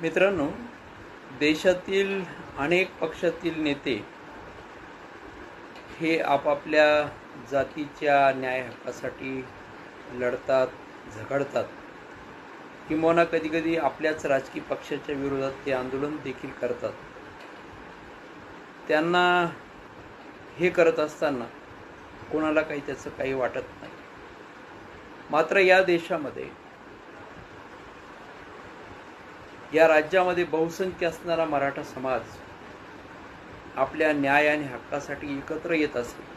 मित्रांनो देशातील अनेक पक्षातील नेते हे आपापल्या जातीच्या न्याय हक्कासाठी लढतात झगडतात. किंबहुना कधीकधी आपल्याच राजकीय पक्षाच्या विरोधात ते आंदोलन देखील करतात. त्यांना हे करत असताना कोणाला काही त्याचं काही वाटत नाही. मात्र या देशामध्ये या राज्यामध्ये बहुसंख्य असणारा मराठा समाज आपल्या न्याय आणि हक्कासाठी एकत्र येत असेल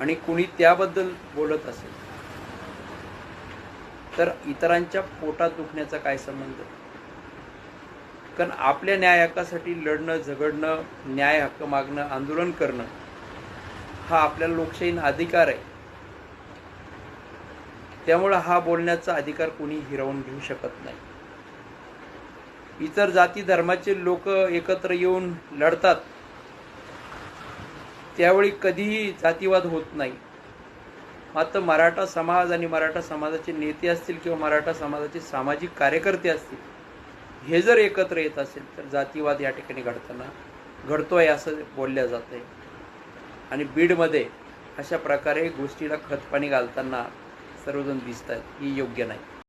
आणि कुणी त्याबद्दल बोलत असेल तर इतरांच्या पोटात दुखण्याचा काय संबंध? कारण आपल्या न्याय हक्कासाठी लढणं झगडणं न्याय हक्क मागणं आंदोलन करणं हा आपल्या लोकशाहीन अधिकार आहे. त्यामुळं हा बोलण्याचा अधिकार कोणी हिरावून घेऊ शकत नाही. इतर जाती धर्माचे लोक एकत्र येऊन लढतात. त्यावेळी कधीही जातीवाद होत नाही. मात्र मराठा समाज आणि मराठा समाजाचे नेते असतील किंवा मराठा समाजाचे सामाजिक कार्यकर्ते असतील हे जर एकत्र येत असेल तर जातीवाद या ठिकाणी घडताना घडतो आहे असं बोलल्या जात आहे. आणि बीडमध्ये अशा प्रकारे गोष्टीला खतपाणी घालताना सर्वजण दिसत आहेत ही योग्य नाही.